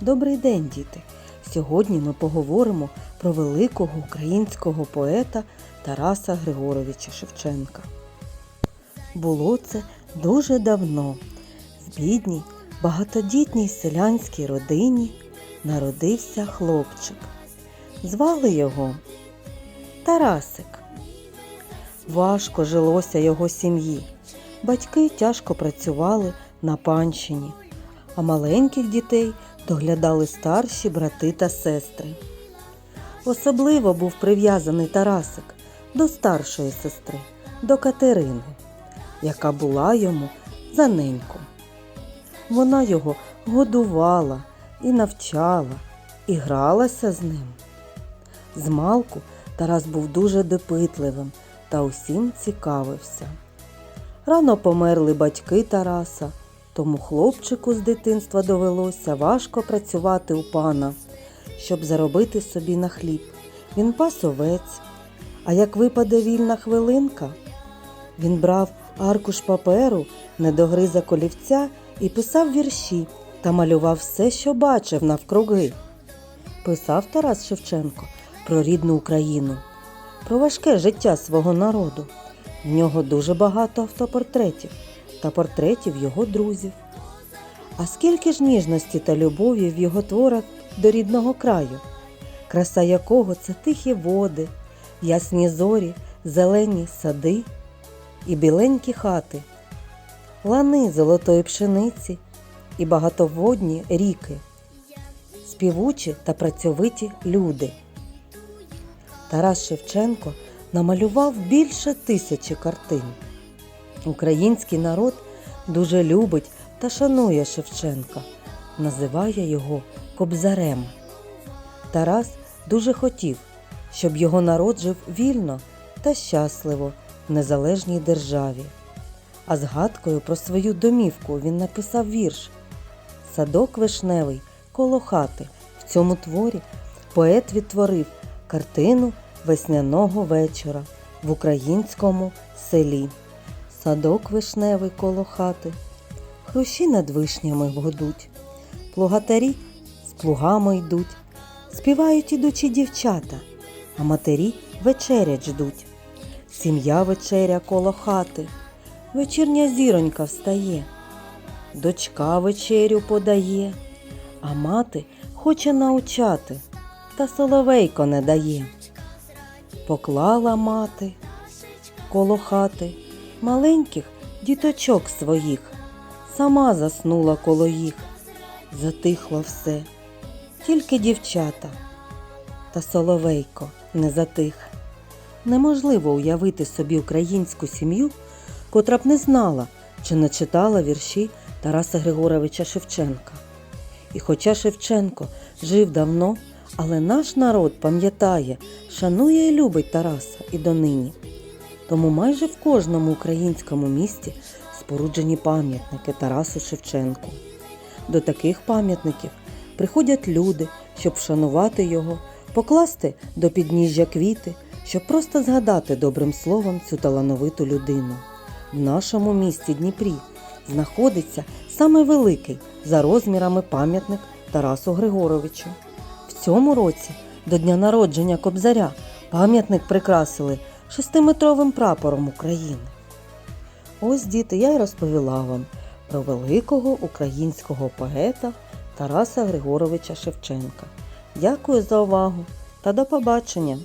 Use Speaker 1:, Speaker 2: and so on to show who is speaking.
Speaker 1: Добрий день, діти! Сьогодні ми поговоримо про великого українського поета Тараса Григоровича Шевченка. Було це дуже давно. В бідній, багатодітній селянській родині народився хлопчик. Звали його Тарасик. Важко жилося його сім'ї. Батьки тяжко працювали на панщині, а маленьких дітей доглядали старші брати та сестри. Особливо був прив'язаний Тарасик до старшої сестри, до Катерини, яка була йому за неньку. Вона його годувала і навчала, і гралася з ним. Змалку Тарас був дуже допитливим та усім цікавився. Рано померли батьки Тараса, тому хлопчику з дитинства довелося важко працювати у пана, щоб заробити собі на хліб. Він пас овець, а як випаде вільна хвилинка, він брав аркуш паперу, недогриза колівця і писав вірші та малював все, що бачив навкруги. Писав Тарас Шевченко про рідну Україну, про важке життя свого народу. В нього дуже багато автопортретів та портретів його друзів. А скільки ж ніжності та любові в його творах до рідного краю, краса якого це тихі води, ясні зорі, зелені сади і біленькі хати, лани золотої пшениці і багатоводні ріки, співучі та працьовиті люди. Тарас Шевченко намалював більше тисячі картин. Український народ дуже любить та шанує Шевченка, називає його Кобзарем. Тарас дуже хотів, щоб його народ жив вільно та щасливо в незалежній державі. А згадкою про свою домівку він написав вірш Садок вишневий коло хати. В цьому творі поет відтворив картину весняного вечора в українському селі. Садок вишневий коло хати, хрущі над вишнями годуть, плугатарі з плугами йдуть, співають ідучі дівчата, а матері вечерять ждуть. Сім'я вечеря коло хати, вечірня зіронька встає, дочка вечерю подає, а мати хоче научати, та соловейко не дає. Поклала мати коло хати маленьких діточок своїх, сама заснула коло їх, затихло все, тільки дівчата, та соловейко не затих. Неможливо уявити собі українську сім'ю, котра б не знала чи не читала вірші Тараса Григоровича Шевченка. І хоча Шевченко жив давно, але наш народ пам'ятає, шанує і любить Тараса і донині. Тому майже в кожному українському місті споруджені пам'ятники Тарасу Шевченку. До таких пам'ятників приходять люди, щоб вшанувати його, покласти до підніжжя квіти, щоб просто згадати добрим словом цю талановиту людину. В нашому місті Дніпрі знаходиться саме великий за розмірами пам'ятник Тарасу Григоровичу. В цьому році, до дня народження Кобзаря, пам'ятник прикрасили шестиметровим прапором України. Ось, діти, я й розповіла вам про великого українського поета Тараса Григоровича Шевченка. Дякую за увагу та до побачення!